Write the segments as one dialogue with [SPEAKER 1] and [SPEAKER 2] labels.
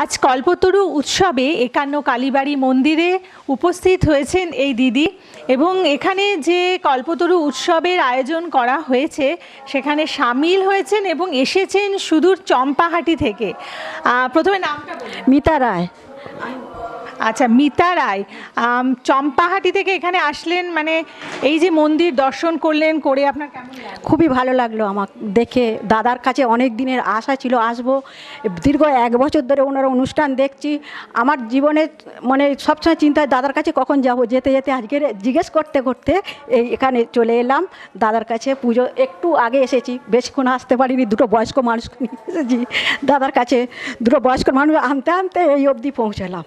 [SPEAKER 1] আজ কল্পতরু উৎসবে একান্ন কালীবাড়ি মন্দিরে উপস্থিত হয়েছেন এই দিদি এবং এখানে যে কল্পতরু উৎসবের আয়োজন করা হয়েছে, সেখানে সামিল হয়েছেন এবং এসেছেন সুদূর চম্পাহাটি থেকে। প্রথমে নামটা
[SPEAKER 2] মিতা রায়।
[SPEAKER 1] আচ্ছা মিতা রায় চম্পাহাটি থেকে এখানে আসলেন মানে এই যে মন্দির দর্শন করলেন করে আপনার
[SPEAKER 2] খুবই ভালো লাগল আমার, দেখে দাদার কাছে অনেক দিনের আশা ছিল, আসব। দীর্ঘ এক বছর ধরে ওনার অনুষ্ঠান দেখছি। আমার জীবনে মানে সবসময় চিন্তায় দাদার কাছে কখন যাব, যেতে যেতে আজকে জিজ্ঞেস করতে করতে এই এখানে চলে এলাম, দাদার কাছে পুজো একটু আগে এসেছি, বেশিক্ষণ আসতে পারিনি, দুটো বয়স্ক মানুষ এসেছি। দাদার কাছে দুটো বয়স্ক মানুষ আনতে আনতে এই অবধি পৌঁছালাম।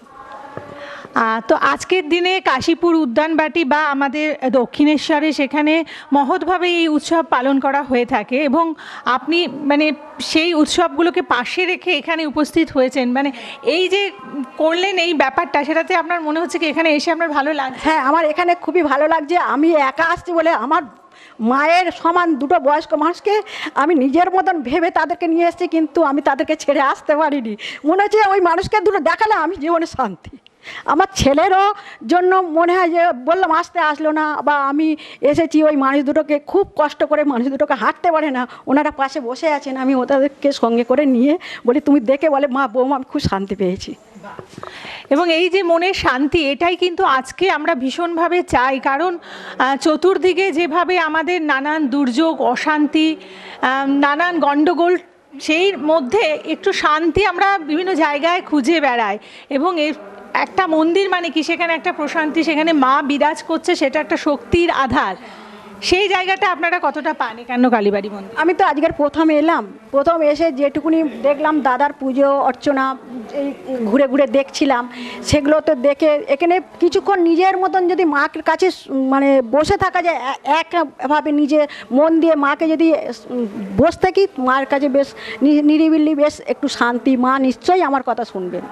[SPEAKER 1] তো আজকের দিনে কাশীপুর উদ্যানবাটি বা আমাদের দক্ষিণেশ্বরে সেখানে মহৎভাবে এই উৎসব পালন করা হয়ে থাকে এবং আপনি মানে সেই উৎসবগুলোকে পাশে রেখে এখানে উপস্থিত হয়েছেন। মানে এই যে করলেন এই ব্যাপারটা, সেটাতে আপনার মনে হচ্ছে কি এখানে এসে আপনার ভালো লাগছে?
[SPEAKER 2] হ্যাঁ আমার এখানে খুবই ভালো লাগছে। আমি একা আসছি বলে আমার মায়ের সমান দুটো বয়স্ক মানুষকে আমি নিজের মতন ভেবে তাদেরকে নিয়ে এসেছি, কিন্তু আমি তাদেরকে ছেড়ে আসতে পারিনি। মনে হচ্ছে ওই মানুষকে দুটো দেখালে আমি জীবনে শান্তি। আমার ছেলেরও জন্য মনে হয় যে বললাম, আসতে আসলো না। বা আমি এসেছি, ওই মানুষ দুটোকে খুব কষ্ট করে মানুষ দুটোকে হাঁটতে পারে না। ওনারা পাশে বসে আছেন, আমি ওদেরকে সঙ্গে করে নিয়ে বলি, তুমি দেখে বলে, মা, বৌমা, আমি খুব শান্তি পেয়েছি।
[SPEAKER 1] এবং এই যে মনের শান্তি, এটাই কিন্তু আজকে আমরা ভীষণভাবে চাই। কারণ চতুর্দিকে যেভাবে আমাদের নানান দুর্যোগ, অশান্তি নানান গণ্ডগোল সেই মধ্যে একটু শান্তি আমরা বিভিন্ন জায়গায় খুঁজে বেড়াই। এবং এর একটা মন্দির মানে কি? সেখানে একটা প্রশান্তি, সেখানে মা বিরাজ করছে, সেটা একটা শক্তির আধার। সেই জায়গাটা আপনারা কতটা পান কেন কালীবাড়ি মন্দির?
[SPEAKER 2] আমি তো আজকের প্রথম এলাম। প্রথম এসে যেটুকুনি দেখলাম, দাদার পুজো, অর্চনা, এই ঘুরে ঘুরে দেখছিলাম, সেগুলো তো দেখে এখানে কিছুক্ষণ নিজের মতন যদি মার কাছে মানে বসে থাকা যায় একভাবে নিজে মন দিয়ে মাকে যদি বসে থাকি, মার কাছে বেশ নিরিবিলি বেশ একটু শান্তি, মা নিশ্চয়ই আমার কথা শুনবেন।